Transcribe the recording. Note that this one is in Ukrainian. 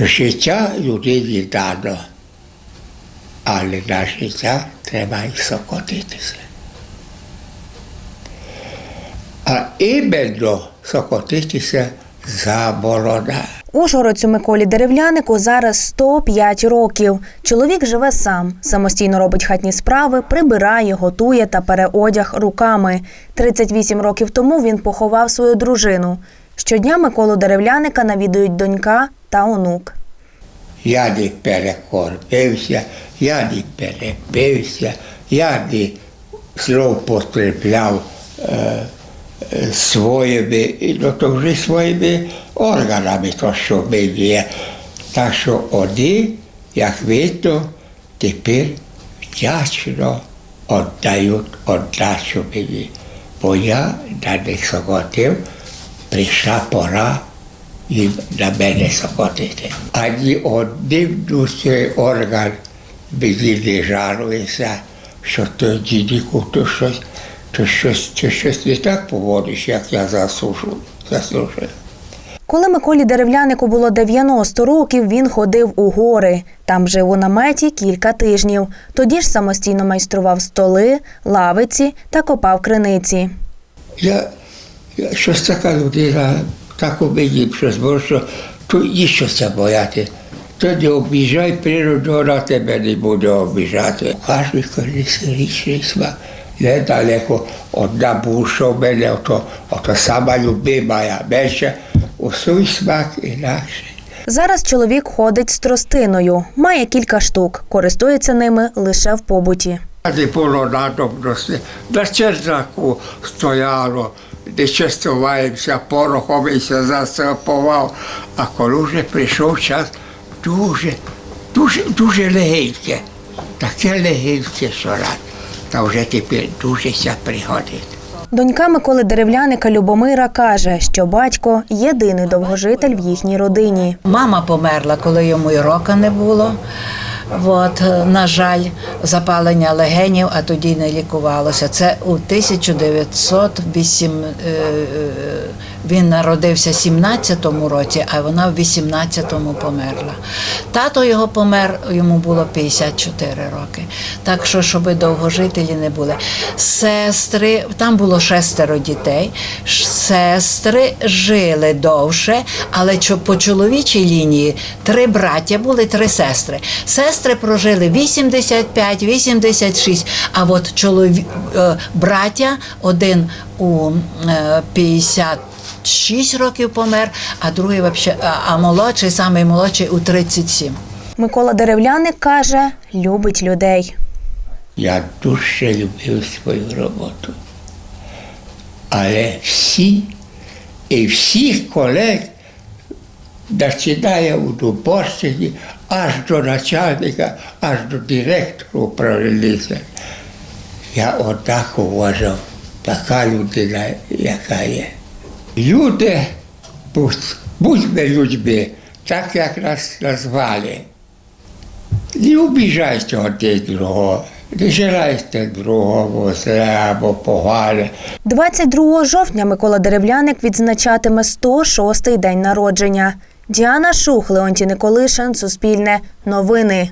Життя людині дано, але на життя треба і сокотитися. А іменно сокотитися заборона. Ужгородцю Миколі Деревлянику зараз 105 років. Чоловік живе сам, самостійно робить хатні справи, прибирає, готує та пере одяг руками. 38 років тому він поховав свою дружину. Щодня Миколу Деревляника навідують донька та онук. Я не перекормився, я не перепився, я не злоупотребляв е, е, своїми, ну то вже своїми органами, то що мене є. Так що вони, як видно, тепер вдячно віддають віддачу мені. Бо я на них сокотив, прийшла пора на мене сокотити. Ані одним душі орган мені не жалується, що тоді ніку то щось, то щось, то щось не так поводиш, як я заслужив. заслужив. Коли Миколі Деревлянику було 90 років, він ходив у гори. Там жив у наметі кілька тижнів. Тоді ж самостійно майстрував столи, лавиці та копав криниці. Я, я щось така людина, так мені щось, бо що то нічого бояти. То не обіжай природу, вона тебе не буде обіжати. Кожен колись річний смак. Недалеко одна буша в мене, ото, ото сама любима, я менше, у свій смак інакший. Зараз чоловік ходить з тростиною, має кілька штук, користується ними лише в побуті. Не було надобності. На чердаку стояло, де частуваємося, порохом і се засипував. А коли вже прийшов час, дуже, дуже, дуже легеньке. Таке легеньке, що рад. Та вже тепер дуже ся пригодить. Донька Миколи Деревляника Любомира каже, що батько єдиний довгожитель в їхній родині. Мама померла, коли йому і рока не було. От, е, на жаль, запалення легенів, а тоді не лікувалося. Це у 1908, е, е, він народився в 17-му році, а вона в 18-му померла. Тато його помер, йому було 54 роки. Так що, щоб довгожителі не були. Сестри, там було шестеро дітей. Сестри жили довше, але по чоловічій лінії три браття були, три сестри. Сестри прожили 85, 86, а от чоловік е, браття один у е, 50 6 років помер, а другий вообще, а молодший, самий молодший у 37. Микола Деревляник каже, любить людей. Я дуже любив свою роботу. Але всі і всіх колег дочинає у Дуборщині аж до начальника, аж до директора управління. Я однаково вважав така людина, яка є. Люди, будь, будьмо людьми, так як нас назвали. Не обіжайте один другого, не желайте другому зле або погане. 22 жовтня Микола Деревляник відзначатиме 106-й день народження. Діана Шух, Леонтій Николишин, Суспільне, Новини.